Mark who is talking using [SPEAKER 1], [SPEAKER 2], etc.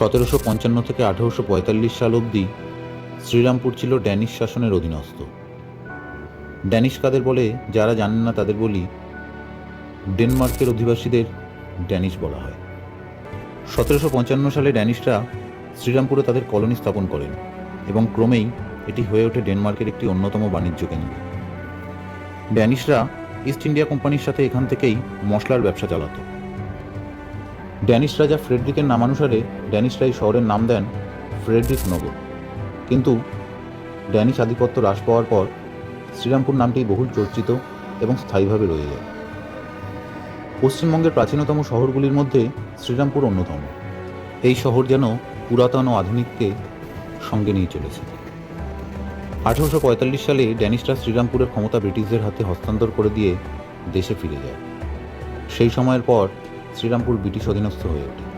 [SPEAKER 1] সতেরোশো পঞ্চান্ন থেকে আঠেরোশো পঁয়তাল্লিশ সাল অবধি শ্রীরামপুর ছিল ড্যানিশ শাসনের অধীনস্থ। ড্যানিশ কাদের বলে, যারা জানেন না তাদের বলি, ডেনমার্কের অধিবাসীদের ড্যানিশ বলা হয়। সতেরোশো পঞ্চান্ন সালে ড্যানিশরা শ্রীরামপুরে তাদের কলোনি স্থাপন করেন এবং ক্রমেই এটি হয়ে ওঠে ডেনমার্কের একটি অন্যতম বাণিজ্য কেন্দ্র। ড্যানিশরা ইস্ট ইন্ডিয়া কোম্পানির সাথে এখান থেকেই মশলার ব্যবসা চালাতো। ড্যানিশ রাজা ফ্রেডরিকের নামানুসারে ড্যানিশরা এই শহরের নাম দেন ফ্রেডরিক নগর। কিন্তু ড্যানিশ আধিপত্য হ্রাস পাওয়ার পর শ্রীরামপুর নামটি বহুল চর্চিত এবং স্থায়ীভাবে রয়ে যায়। পশ্চিমবঙ্গের প্রাচীনতম শহরগুলির মধ্যে শ্রীরামপুর অন্যতম। এই শহর যেন পুরাতন ও আধুনিককে সঙ্গে নিয়ে চলেছে। আঠারোশো পঁয়তাল্লিশ সালে ড্যানিশরা শ্রীরামপুরের ক্ষমতা ব্রিটিশদের হাতে হস্তান্তর করে দিয়ে দেশে ফিরে যায়। সেই সময়ের পর শ্রীরামপুর ব্রিটিশ অধীনস্থ হয়ে ওঠে।